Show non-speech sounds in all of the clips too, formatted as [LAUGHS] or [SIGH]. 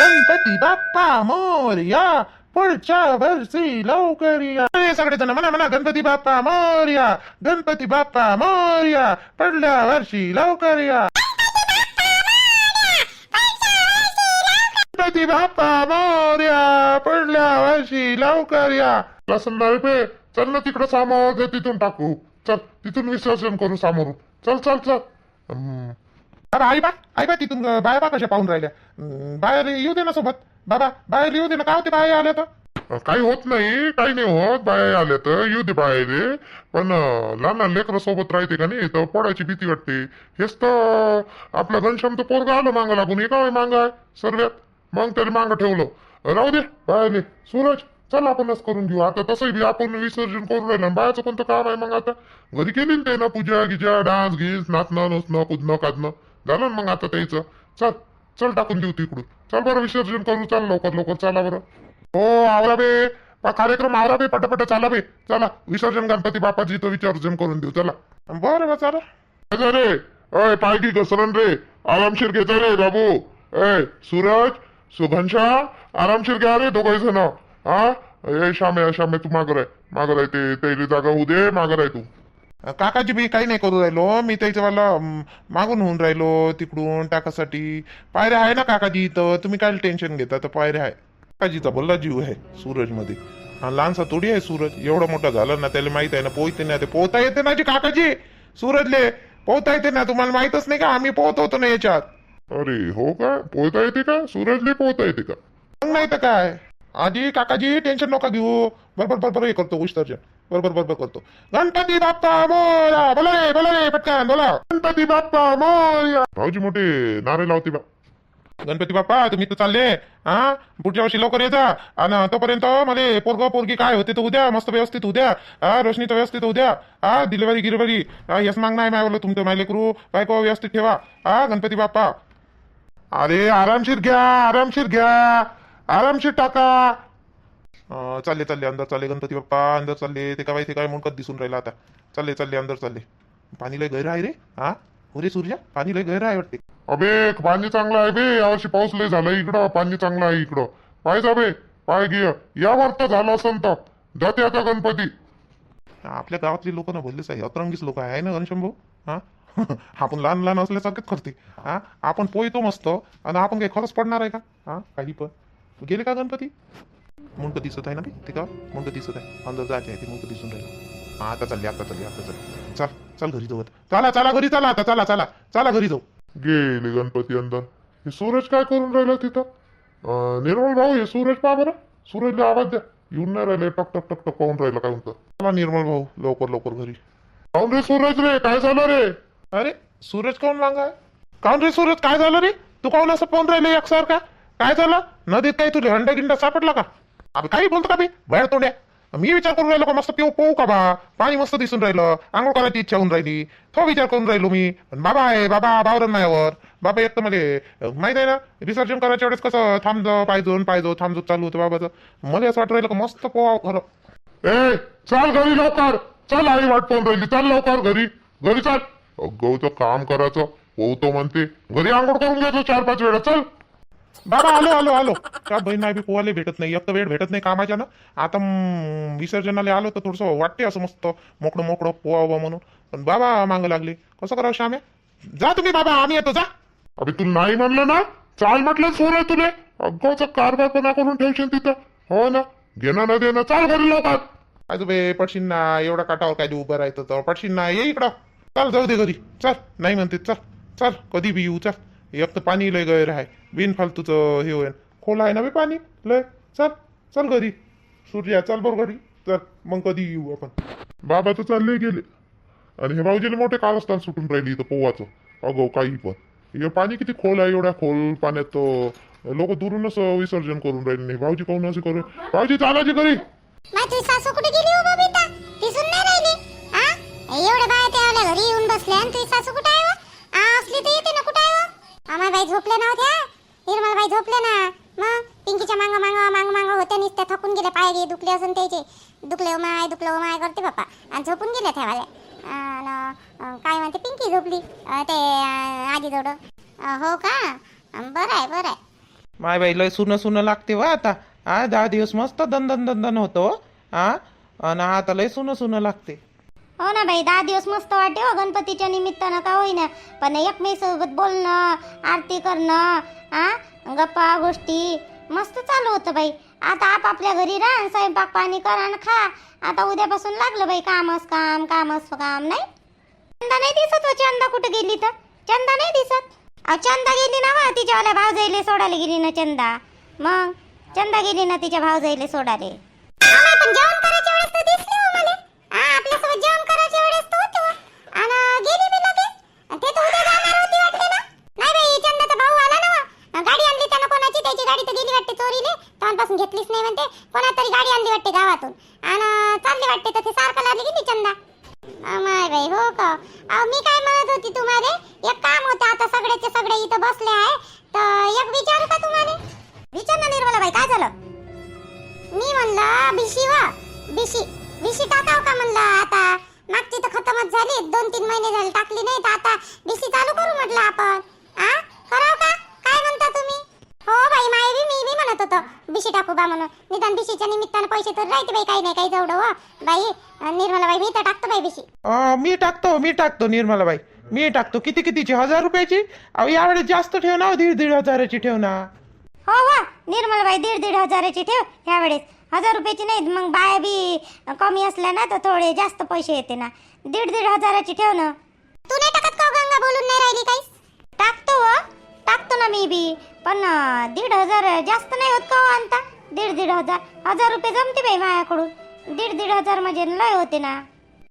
गणपती बाप्पा मोरया पुढच्या वर्षी लवकर या अरे सगळेजण म्हणा म्हणा गणपती बाप्पा मोरया गणपती बाप्पा मोरया पडल्या वर्षी लवकर या गणपती बाप्पा मोरया पडल्या वर्षी लवकर या लसन पे चल ना तिकडं सामोर तिथून टाकू. चल तिथून विसर्जन करू सामोरून चल चल चल. अरे बाबा आई बा आई बा तिथून अं, बाया बा कशा पाहून राहिल्या. बाहेर येऊ दे ना सोबत. बाबा बाहेर येऊ दे ना. काय होते बाया आल्या तर? काही होत नाही. काही नाही होत. बाया आल्या तर येऊ दे बाहेर पण लहान लहान लेकरं सोबत राहते का नाही? तर पडायची भीती वाटते. हेच तर आपला घनश्याम तर पोरगा आलं मागं लागून. एका वेळी आहे सर्व्यात मग तरी मागं ठेवलं. राहू दे बाहेर सूरज चल आपणच करून घेऊ. आता तसंही बी आपण विसर्जन करून राहिलं. बायाचं कोणतं काम आहे मग आता? घरी केली ना ना पूजा गिजा डान्स गीज नाचणं नसणं कुदणं कादणं. झालं ना मग आता त्याचं. चल चल टाकून देऊ तिकडून चल बरं विसर्जन करू. चल लवकर लवकर. चला बरं. हो आवरा बे. कार्यक्रम आवरा बे. पटापट चला बे. चला विसर्जन गणपती बापाची तो विसर्जन करून देऊ. चला. बरं बा चला रे. अय पायकी घसरण रे. आरामशीर घेता रे बाबू. ए सूरज सुघनशा आरामशीर घ्या रे दोघे जण. हा? ए श्यामे श्यामे तू मागं आहे मागं आहे ते जागा होऊ दे. मागर आहे तू. काकाजी मी काही नाही करू राहिलो. मी त्याच्यावाला मागून होऊन राहिलो तिकडून टाकासाठी. पायऱ्या आहे ना काकाजी तर तुम्ही काय टेन्शन घेता? तर पायऱ्या आहे. काकाजीचा बोलला जीव आहे सूरजमध्ये हा लहानसा थोडी आहे सूरज. एवढा मोठा झाला ना त्याला माहीत आहे ना पोहते ना ते पोहता येते ना जी काकाजी? सूरजले पोहता येते ना तुम्हाला माहितच नाही का? आम्ही पोहत होतो ना याच्यात. अरे हो का? पोहता येते का? सूरजले पोहता येते का? मग नाही तर काय? आजी काकाजी टेन्शन नका घेऊ. बरोबर बरोबर हे करतो विसर्जन बरोबर बरोबर करतो गणपती बाप्पा मोर्या. बोला रे बोला रे पटकन बोला. गणपती बाप्पा मोर्या. भाऊजी मोठे नारे लावते बा. गणपती बाप्पा तुम्ही तर चालले. हा? पुढच्या वर्षी लवकर येता आणि तोपर्यंत मला पोरग पोरगी काय होते तर उद्या. मस्त व्यवस्थित उद्या. हा रोशनी तर व्यवस्थित उद्या. हा डिलिव्हरी गिलिव्हरी. हा यस माग नाही बोललो तुमचं मायले करू. बायको व्यवस्थित ठेवा. हा गणपती बाप्पा. अरे आरामशीर घ्या आरामशीर घ्या. आरामशीर टाका. चालले चालले अंदर चालले गणपती बाप्पा अंदर चालले ते काय ते काय मुंडकत दिसून राहिला आता? चालले चालले अंदर चालले. पाणी लय गैर आहे रे हा? हो रे सूर्या पाणी लय गैर आहे वाटते. अबे पाणी चांगलं आहे बे यावर्षी पाऊस लय झालं इकडं पाणी चांगलं आहे इकडं. पाय जा बे पाय घे. यावर तर झालं असं तर. जाते आता गणपती. आपल्या गावातली लोक ना बोललेच आहे अतरंगीच लोक आहे ना घनश्याम भाऊ हा? [LAUGHS] आपण लहान लहान असल्यासारखेच करते. हा? आपण पोयतो मस्त आणि आपण काही खरंच पडणार आहे का? हा? काही पण. गेले का गणपती? मुंड दिसत आहे ना बे ते का? मुंड दिसत आहे. अंदर जायचे आहे ते मुंड दिसून राहिलं. हा आता चालली आता चालली आता चालली. चल चल घरी जाऊ आता. चला चला घरी चला आता चला चला. चला घरी जाऊ. गेले गणपती अंदर. हे सूरज काय करून राहिला तिथं? निर्मल भाऊ हे सूरज पहा बरं. सूरजला आवाज द्या. येऊन नाही राहिले टक टक टक टक पाहून राहिलं काय म्हणतं चला निर्मल भाऊ लवकर लवकर घरी. पाहून रे सूरज रे काय झालं रे? अरे सूरज कोण मागा काऊन रे सूरज काय झालं रे? तू काऊन असं पाहून राहिले एकसारखा? काय झालं? नदीत काही तुला हंडा गिंडा सापडला का? अबे काही बोलतो का बे बाहेर तोंड्या मी विचार करून राहिलो का? मस्त पिऊ पोहू का बा? पाणी मस्त दिसून राहिलं. आंघोळ करायची इच्छा होऊन राहिली. तो विचार करून राहिलो मी. पण बाबा आहे बाबा बावरन मायावर बाबा एक तर मला माहीत आहे ना विसर्जन करायच्या वेळेस कसं थांबजो पाहिजो पाहिजो थांबजो चालू होतं बाबाचं. मला असं वाटत राहिलं का मस्त पोहा खरं. ए चल घरी लवकर. चल आई वाट पाहून राहिली. चल लवकर घरी. घरी चल. तर काम करायचं. पोहतो म्हणते. घरी आंघोळ करून घ्यायचो चार पाच वेळा. चल. बाबा आलो आलो आलो. का बहीण नाही बी पोहायला भेटत नाही? एक तर वेळ भेटत नाही कामाच्या ना. आता विसर्जनाला आलो तर थोडंसं वाटते असं मस्त. मोकळं मोकळं पोहावं म्हणून. पण बाबा मागं लागले. कसं करावं श्याम्या जा तुम्ही बाबा आम्ही येतो जा. अभि तू नाही म्हणलं ना? चाल म्हटलं सोर तुले. अगोचा कारभारपणा करून ठेवशील तिथं? हो ना. घेणं ना देणं चाल घरी लवकर. काय बे पडशील ना. एवढा काटावर काय देऊ उभं राहायचं तर. पडशील ना. ये इकडं. चल जाऊ दे घरी. चल. नाही म्हणते. चल चल. कधी बी येऊ चल. एक तर पाणी लय गैर आहे. बिन फालतूचं हे होईल खोल आहे ना बे पाणी? लय. चल चल घरी. सूर्या चल बरं घरी. चल मग कधी येऊ आपण. बाबा तर चालले गेले. आणि हे भाऊजीला मोठे कारस्थान सुटून राहिली इथं पोवाचं. अगो काही पण. हे पाणी किती खोल आहे एवढ्या खोल पाण्यात लोक दुरूनच विसर्जन करून राहिले नाही. भाऊजी कोण असे करू? भाऊजी चालायची घरी. माझी सासू कुठे गेली हो बबिता दिसून नाही राहिली. हा? एवढे बाया त्या घरी येऊन बसल्या आणि तुझी सासू कुठे आहे असली तर येते ना आम्हाला बाई ना नव्हत्या? निर्मल बाई झोपले ना. मग? पिंकीच्या मांग मांग मांग मांग होत्या नुसत्या थकून गेले पाय गे दुखले असून त्याचे. दुखले उमाय दुखले उमाय करते पप्पा. आणि झोपून गेल्या त्या काय म्हणते पिंकी झोपली? ते आजी जोड हो का? बरं आहे बरं आहे. माय बाई लय सुनं सुनं लागते वा आता. हा दहा दिवस मस्त दंदन दंदन होतो हो. हा. आणि आता लय सुनं सुनं लागते. हो ना बाई दहा दिवस मस्त वाटे हो गणपतीच्या निमित्तानं का होईना. पण एकमेकांसोबत बोलणं आरती करणं आ गप्पा गोष्टी मस्त चालू होतं बाई. आता आपापल्या घरी राहा स्वयंपाक पाणी करा आणि खा. आता उद्यापासून लागलं बाई कामच काम कामच काम नाही? चंदा नाही दिसत हो चंदा कुठं गेली तर? चंदा नाही दिसत. अहो चंदा गेली ना वा तिच्यावाल्या भाव जाईले सोडायला गेली ना चंदा. मग चंदा गेली ना तिच्या भाव जाईले सोडाले पण जेवण करायच्या वेळेस दिसली हो मला हा आपल्यासोबत जेवण करायच्या वेळेस तर होती हो. आणि गेली बी लगेच आणि ते तर उद्या जाणार होती वाटते ना नाही बाई चंदाचा भाऊ आला ना वा. गाडी आणली त्यानं कोणाची त्याची गाडी तर गेली वाटते चोरीले? तेव्हापासून घेतलीच नाही म्हणते. कोणातरी गाडी आणली वाटते गावातून. आणि चालली वाटते तसे सारखं लागली की नाही चंदा अमाय बाई हो का? अहो मी काय म्हणत होती तुम्हाला? एक काम होतं आता सगळ्याचे सगळे इथं बसले आहे. तर एक विचारू का तुम्हाला? विचार ना निर्मला बाई काय झालं? मी म्हणलं बिशी वा. बिशी बिशी टाकाव का म्हणलं आता? मागची तर खतमच झाली. दोन तीन महिने झाले टाकली नाही तर आता बिशी चालू करू म्हटलं आपण. आ? कराव का? काय म्हणता तुम्ही? हो बाई माय बी मी बी म्हणत होतो बिशी टाकू बा म्हणून. निदान बिशीच्या निमित्तानं पैसे तर राहते बाई काही नाही काही जवळ हो. बाई निर्मला बाई मी तर टाकतो बाई बिशी अं, मी टाकतो मी टाकतो निर्मलाबाई. मी टाकतो. किती कितीची? हजार रुपयाची? अहो यावेळेस जास्त ठेव ना हो, दीड दीड हजाराची ठेव ना. हो हो. निर्मलबाई दीड दीड हजाराची ठेव ह्यावेळेस हजार रुपयाची नाही मग बाया बी कमी असल्या ना तर थोडे जास्त पैसे येते ना. दीड दीड हजाराची ठेव ना. तू नाही टाकत का हो गंगा बोलून नाही राहिली काहीच? टाकतो हो. टाकतो ना मी बी. पण दीड हजार जास्त नाही होत का हो आणता दीड दीड हजार. हजार रुपये जमते बाई माझ्याकडून दीड दीड हजार म्हणजे लय होते ना.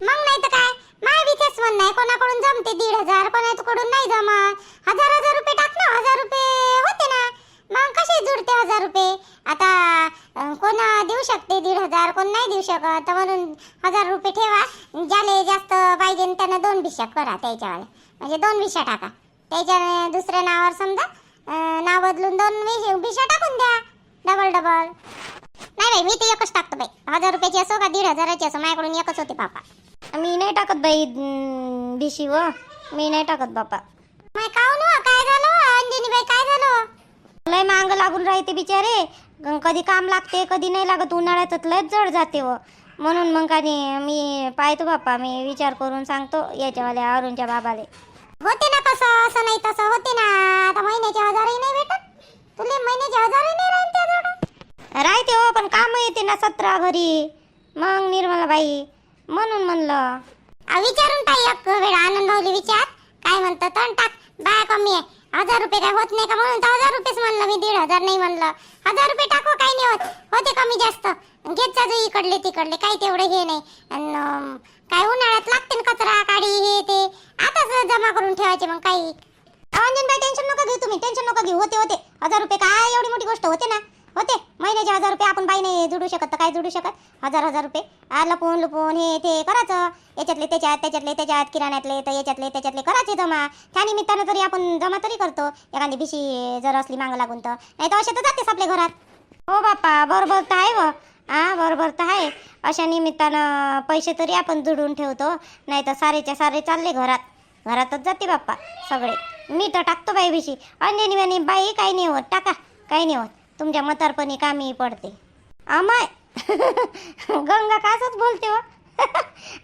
मग नाही तर काय? माय तेच म्हणणं आहे कोणाकडून जमते दीड हजार कोणाकडून नाही जमत. हजार हजार रुपये टाक ना हजार रुपये होते ना. मग कसे जुडते हजार रुपये? आता कोण देऊ शकते दीड हजार कोण नाही देऊ शकत. म्हणून हजार रुपये ठेवा. ज्याले जास्त पाहिजे न त्यांना दोन भिशा करा त्याच्यावर म्हणजे दोन भिशा टाका. त्याच्या दुसऱ्या नावावर समजा नाव बदलून दोन भिशा टाकून द्या. Double double. नाही बाई मी ते एकच टाकतो बाई. हजार रुपयाची असो का दीड हजाराची असो माझ्याकडून एकच होते पापा. मी नाही टाकत बाई भिशी व. मी नाही टाकत बापा. माय काऊन हो? काय झालं अंजनी बाई काय झालं लय मांग लागून राहते बिचारे. कधी काम लागते कधी नाही लागत उन्हाळ्यात लयच जड जाते व. म्हणून मग का नाही मी पाहतो बाप्पा मी विचार करून सांगतो याच्यावाल्या अरुणच्या बाबाले. होते ना कसं? असं नाही तसं होते ना. आता महिन्याचे हजारही नाही भेटत. तुले महिन्याचे हजारही नाही राहते त्याजवळ राहते हो पण काम येते ना सतरा घरी. मग निर्मला बाई म्हणून म्हणलं. विचारून टाक एक वेळ आनंद भाऊली विचार. काय म्हणतात तर टाक. बाया कमी आहे. हजार रुपये काय होत नाही का म्हणून तर हजार रुपयेच म्हणलं मी दीड हजार नाही म्हणलं. हजार रुपये टाकू काही नाही होत. होते कमी जास्त. घेत जा इकडले तिकडले काही तेवढं हे नाही. काय उन्हाळ्यात लागते ना कचरा काडी हे ते. आताच जमा करून ठेवायचे मग काही. बाई टेन्शन नका घेऊ तुम्ही टेन्शन नका घेऊ. होते होते. हजार रुपये काय एवढी मोठी गोष्ट होते ना? होते. महिन्याचे हजार रुपये आपण बाई नाही जुडू शकत तर काय जुडू शकत? हजार हजार रुपये. आ, लपून लपून हे ते करायचं. याच्यातले त्याच्यात त्याच्यातले त्याच्यात किराण्यातले तर याच्यातले त्याच्यातले करायचे जमा. त्या निमित्तानं तरी आपण जमा तरी करतो. एखादी भिशी जर असली मागं लागून तर. नाही तर असे तर जातेच आपल्या घरात. हो बाप्पा बरोबर तर आहे हा बरोबर तर आहे. अशा निमित्तानं पैसे तरी आपण जुडून ठेवतो. नाही तर सारेच्या सारे चालले घरात. घरातच जाते बाप्पा सगळे. मी तर टाकतो बाई भिशी अंजनी बाई काही नाही होत. टाका काही नाही होत. तुमच्या मतारपणी कामी पडते. आमाय. [LAUGHS] गंगा कासच बोलते हो? [LAUGHS]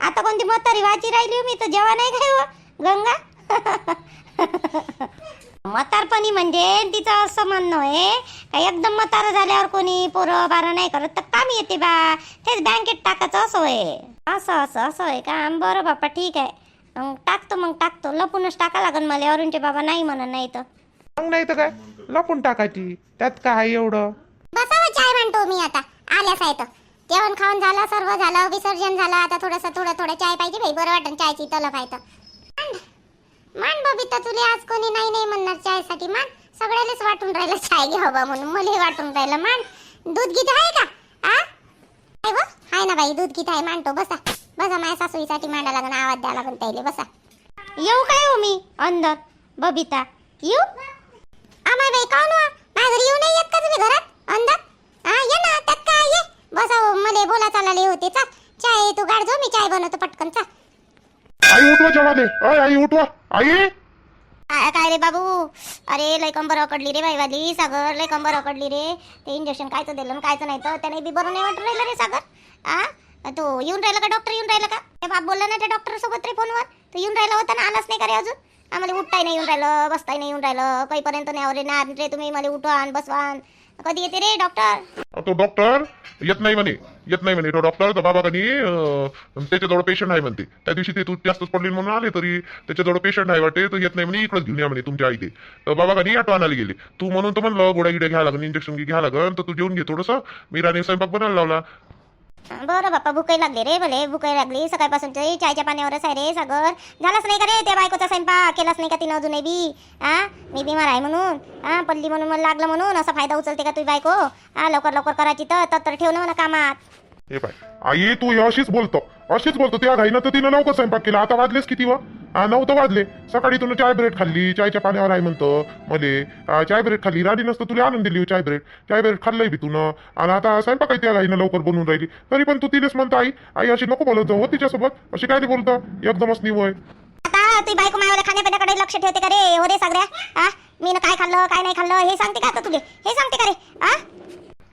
आता कोणती म्हातारी वाची राहिली हो मी तर जेव्हा नाही काय हो. गंगा? [LAUGHS] म्हातारपणी म्हणजे तिचं असं म्हणणं आहे का एकदम म्हातारं झाल्यावर कोणी पोरं बारं नाही करत तर कामी येते बा. तेच बँकेत टाकायचं असं आहे. असं असं असं आहे का? बरं बापा ठीक आहे. मग टाकतो मग टाकतो. लपूनच टाका लागन मला अरुणचे बाबा नाही म्हणत नाही तर. मग नाही तर काय? लपून टाकायची. त्यात काय एवढं? बसावं चाय म्हणतो मी आता. आल्यास आहे तर. जेवण खाऊन झालं सर्व झालं विसर्जन झालं. आता थोडस थोडं थोडं चाय पाहिजे बाई. बरं वाटन चायची तलफ आहे तर. मान बबिता तुले आज कोणी नाही नाही म्हणणार चायसाठी मान. सगळ्यालाच वाटून राहिलं चाय घ्यावा म्हणून. मला वाटून राहिलं मान. दूध गीत आहे का? आ? व? ना बाई दूध गीत आहे. मांडतो बसा. बसा माझ्या सासूईसाठी मांडा लागन आवाज द्या लागन त्याले बसा. येऊ काय हो मी? अंदर. बबिता. येऊ? आमाय बाई काऊन वा? माझ्या घरी येऊ नाही येत का तुम्ही घरात? अंदर? हा ये ना त्यात काय ये बसा हो, मले बोला चालले होते चल चाय तू गाडजो मी चाय बनवतो पटकन चल आई उठवा जेव्हा दे आई उठवा. आई? काय काय रे बाबू? अरे लय कंबर अकडली रे बाईवाली सागर लय कंबर अकडली रे. ते इंजेक्शन कायचं दिलं आणि कायचं नाही तर त्याने बी बरं नाही वाटून राहिलं रे सागर. आ? तो येऊन राहिला का? डॉक्टर येऊन राहिला का? ते बाप बोलला ना त्या डॉक्टर सोबत रे फोनवर. तो येऊन राहिला होता ना आलाच नाही का रे अजून? आम्हाला उठताही नाही येऊन राहिलं बसताही नाही येऊन राहिलं. काहीपर्यंत नाही रे ना रे तुम्ही मला उठवान बसवान कधी येते रे डॉक्टर तो डॉक्टर येत नाही म्हणे. येत नाही म्हणे. तो डॉक्टर तर बाबा कनी त्याच्याजवळ पेशंट आहे म्हणते. त्या दिवशी ते तू जास्तच पडली म्हणून आले तरी त्याच्याजवळ पेशंट आहे वाटते तर येत नाही म्हणे इकडे घेऊन या म्हणे तुमच्या आई ते तर बाबा कनी ऑटो आणायला गेले. तू म्हणून तर म्हणलं गोड्या गिड्या घ्या लागन इंजेक्शन घ्या लागन तर तू जेवून घे थोडंसं. मी राणी स्वयंपाक बनायला लावला. बरं बाप्पा भुकाई लागली रे भले भूकही लागली. सकाळपासून तरी चायच्या पाण्यावरच आहे रे सागर. झालाच नाही का रे त्या बायकोचा स्वयंपाक? केलाच नाही का तिनं अजूनही बी? हा मी बिमार आहे म्हणून. हा पडली म्हणून मला लागलं म्हणून. असा फायदा उचलते का तुझी बायको? हा लवकर लवकर करायची तर तर ठेव ना कामात. हे बाय आई तू अशीच बोलतो. अशीच बोलतो. त्या घाईनं तर तिनं लवकर स्वयंपाक केला. आता वाजलेच किती व? हा नऊ तर वाजले. सकाळी तुला चाय ब्रेड खाल्ली. चायच्या पाण्यावर आहे म्हणतं. मले चाय ब्रेड खाल्ली. राणी नसतं तुला आणून दिली हो चाय ब्रेड. चाय ब्रेड खाल्लंय बी तुनं. आणि आता स्वयंपाक आहे त्या घाईनं लवकर बनवून राहिली. तरी पण तू तिनेच म्हणतो आई. आई अशी नको बोलत जाऊ हो तिच्यासोबत. अशी काय नाही बोलतो. एकदमच निवय आता तुझी बायको मायावाला खाण्यापिण्याकडे लक्ष ठेवते का रे? हो रे सगळ्या मी काय खाल्लं काय नाही खाल्लं हे सांगते का तुझे हे सांगते का रे?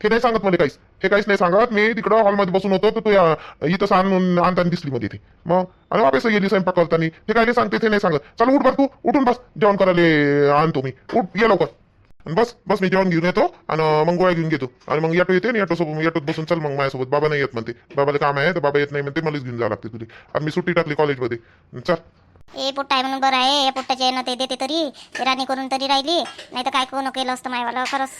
हे नाही सांगत मला काहीच. हे काहीच नाही सांगत. मी तिकडं हॉलमध्ये बसून होतो तर तू इथं आणून आणताना दिसली मध्ये ती. मग? आणि वापस गेली स्वयंपाक करताना. हे काय नाही सांगते ते नाही सांगत. चल उठ बस तू. उठून बस. जेवण करायला आणतो मी. उठ ये लवकर. बस बस मी जेवण घेऊन येतो आणि मग गोळ्या घेऊन घेतो. आणि मग ऑटो येते आणि ऑटो सोबत. ऑटोत बसून. चल मग माझ्यासोबत. बाबा नाही येत म्हणते. बाबाला काम आहे तर बाबा येत नाही म्हणते. मलाच घेऊन जावं लागते तुझी. आणि मी सुट्टी टाकली कॉलेजमध्ये. चल. ए पोट्टा आहे म्हणून बरं आहे. या पोट्टाच्या येणं ते देते तरी. राणी करून तरी राहिली. नाही तर काय कोण केलं असतं मायवाला? खरंच.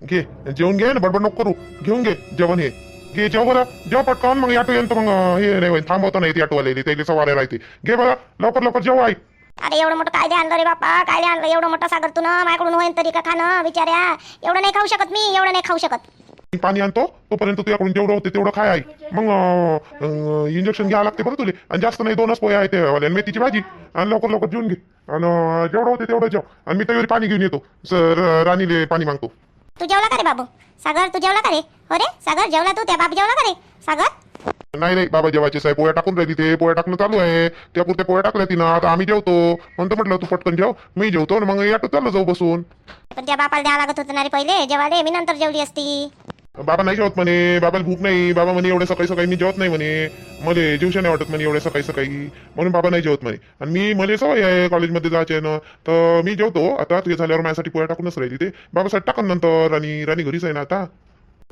घे जेवण घे ना बडबड नको करू. घेऊन घे जेवण हे. घे जेव बरं. जेव पटकन मग ऑटो येईल तर मग हे नाही थांबवता नाही ती ऑटोवाले त्याला सवाऱ्या राहते. घे बरं लवकर लवकर जेव आई. अरे एवढं मोठं कायदे आणलं रे बापा कायदे आणलं. एवढं मोठं सागर तू ना माझ्याकडून होईन तरी का खाणं विचार्या एवढं नाही खाऊ शकत मी एवढं नाही खाऊ शकत. मी पाणी आणतो तोपर्यंत तुझ्याकडून जेवढं होते तेवढं खाय आई. मग इंजेक्शन घ्यावं लागते बरं तुले. आणि जास्त नाही दोनच पोहे आहे ते मेथीची भाजी. आणि लवकर लवकर जेवून घे. आणि जेवढं होते तेवढं जेव. आणि मी त्यावेळी पाणी घेऊन येतो. सर राणीले पाणी मागतो. तू जेवला का रे बाबू? सागर तू जेवला का रे? हो रे सागर जेवला तू? त्या बाप जेवला का रे? सागर? नाही नाही बाबा जेवायचे साहेब पोळ्या टाकून राहिली ते पोळ्या टाकणं चालू आहे. त्या पुरत्या पोळ्या टाकल्या तिनं आता आम्ही जेवतो. म्हणतो म्हटलं तू पटकन जेव मी जेवतो आणि मग याटो चाललो जाऊ बसून. पण त्या बापाला द्यावं लागत होतं ना रे पहिले जेवाले मी नंतर जेवली असती. बाबा नाही जेवत म्हणे. बाबाला भूक नाही. बाबा म्हणे एवढ्या सकाळी सकाळी मी जेवत नाही म्हणे. मला जीवशा नाही वाटत म्हणे एवढ्या सकाळी सकाळी. म्हणून बाबा नाही जेवत म्हणे. आणि मी मला सवय आहे कॉलेजमध्ये जायचे ना. तर मी जेवतो. आता तुझ्या झाल्यावर माझ्यासाठी पोळ्या टाकूनच राहिली ते. बाबासाठी टाकन नंतर. आणि राणी घरीच आहे ना आता.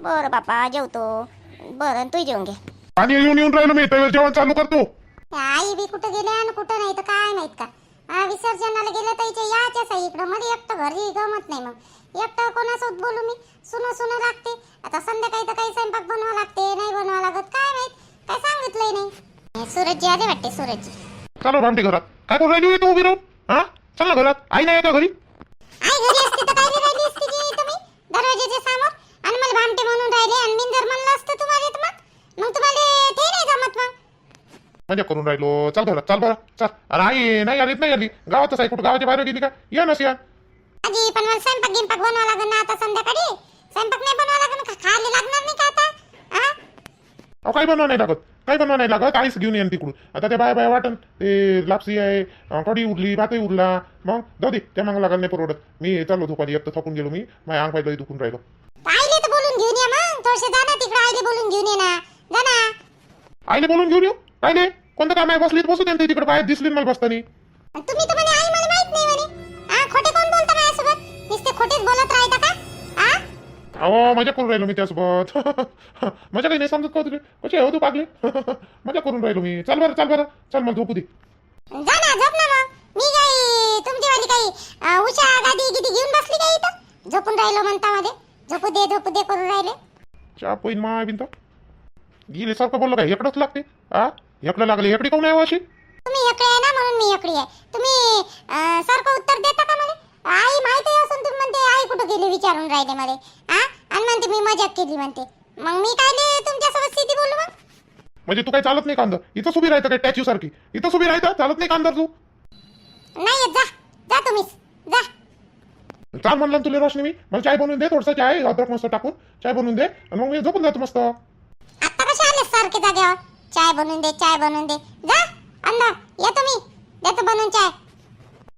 बरं बापा जेवतो. बरं तू जेवून घे. पाणी येऊन येऊन राहिलो मी. त्यावेळेस जेवण चालू करतो. आई बी कुठं गेले आणि कुठं नाही तर काय माहीत का? विसर्जनाला गेलं तर याच्याच इकडं. मध्ये एकटं घरी गमत नाही मग. एकटं कोणासोबत बोलू मी? सुनो सुनो लागते. आता संध्याकाळी तर काही स्वयंपाक बनवा लागते नाही बनवा लागत काय माहीत? काय सांगितलंय नाही. सूरजजी आले वाटते सूरजजी चलो भामटी घरात. काय करू राहिली तू उभी राहून हा? चल ना घरात. आई नाही का घरी? आई घरी असते तर काय राहिली असती जी तुम्ही? दरवाजाच्या समोर. आणि मला भामटे म्हणून राहिले आणि मी जर म्हणलं असतं तुम्हाला तर मग. मग तुम्हाला ते नाही जमत मग. मजा करून राहिलो. चल घरात चल बरं. चल. अरे आई नाही आलीत नाही आली. गावातच आहे कुठं? गावाच्या बाहेर गेली का? या नस या आजी पण मला स्वयंपाक गिंपाक बनवा लागेल ना आता संध्याकाळी. स्वयंपाक नाही बनवा लागेल का खायला लागणार नाही का आता? हा? अहो काही बनवा नाही लागत. काही बनवा नाही लागत. आईच घेऊन येईन तिकडून. आता त्या बाय बाय वाटन ते लापसी आहे अं, कढी उरली भातही उरला. मग जाऊ दे त्या मागं लागायला नाही परवडत. मी चाललो दुपारी एक तर थकून गेलो मी. माझ्या अंग पाहिलं दुखून राहिलो. तर आईले तर बोलून घेऊन या मग. थोडसे जा ना तिकडे आईले बोलून घेऊन ये ना. जा ना. आईले बोलून घेऊन येऊ? काय नाही कोणतं काम आहे? बसलीत बसू त्यांनी तिकडे बाहेर दिसली मला बसतानी. आणि तुम्ही तर मला अहो मजा करून राहिलो मी त्यासोबत. [LAUGHS] मजा काही नाही समजत का तुझे कशी आहे हो तू पागली? [LAUGHS] मजा करून राहिलो मी. चल बरं चल बरं. चल मला झोपू दे. जा ना झोप ना मग. मी काही तुमच्यावाली काही अं, उषा गादी गिदी घेऊन बसली काही इथं? झोपून राहिलो म्हणता मध्ये. झोपू दे झोपू दे करून राहिले. चहा पोईन मा बिंत गेले सारखं बोललो काय एकडंच लागते? हा एकडं लागले एकडी काऊन आहे हो अशी? तुम्ही एकडी आहे ना म्हणून मी एकडी आहे. तुम्ही सारखं उत्तर देता का मला आई माहिती आहे असून तुम्ही म्हणते आई कुठं गेली विचारून राहिले मला. हा आणि म्हणते मी मजाक केली म्हणते. मग मी काय नाही तुमच्यासोबत स्थिती बोलू मग? म्हणजे तू काही चालत नाही कांदा. इथंच उभी राहतं काय टॅच्यू सारखी? इथंच उभी राहतं? चालत नाही कांदा तू? नाही येत, जा. जा तुम्हीच जा. चाल म्हणलं ना तुला रोशनी मी. मला चाय बनवून दे थोडसा चाय अद्रक मस्त टाकून चाय बनवून दे. आणि मग मी झोपून जातो मस्त. आता कसे आले सारखे जाग्यावर चाय बनवून दे चाय बनवून दे. जा अंदा या तुम्ही. देतो बनवून चाय.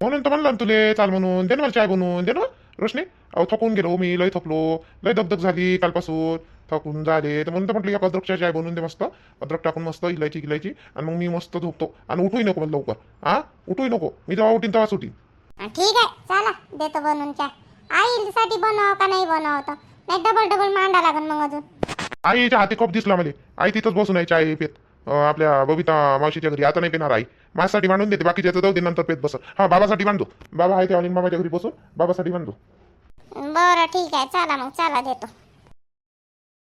म्हणून तर म्हणलं ना तुले चाल म्हणून. दे ना मला चाय बनवून. दे ना. रोशनी. अहो थकून गेलो मी. लय थकलो. लय दगदग झाली कालपासून. थकून झाले. तर म्हणून तर म्हटलं एक अद्रकच्या चाय बनवून दे मस्त. अद्रक टाकून मस्त इलायची गिलायची. आणि मग मी मस्त झोपतो. आणि उठूही नको मला लवकर. हा उठूही नको. मी जेव्हा उठीन तेव्हाच उठीन. हा, ठीक आहे. चला देतो बनवून चाय. आईसाठी बनव का नाही बनवतो नाही डबल डबल मांडा लागन मग अजून. आईच्या हाती कप दिसला मला. आई तिथंच बसून आहे चाय पेत. आपल्या बबिता मावशीच्या घरी. आता नाही पिणार आई. माझ्यासाठी मांडून देते बाकीच्या जाऊ दे नंतर पेत बसत. हा बाबासाठी बांधतो बाबा आहे त्या मामाच्या घरी बसून बाबासाठी बांधतो बरं ठीक आहे. चला मग चला देतो.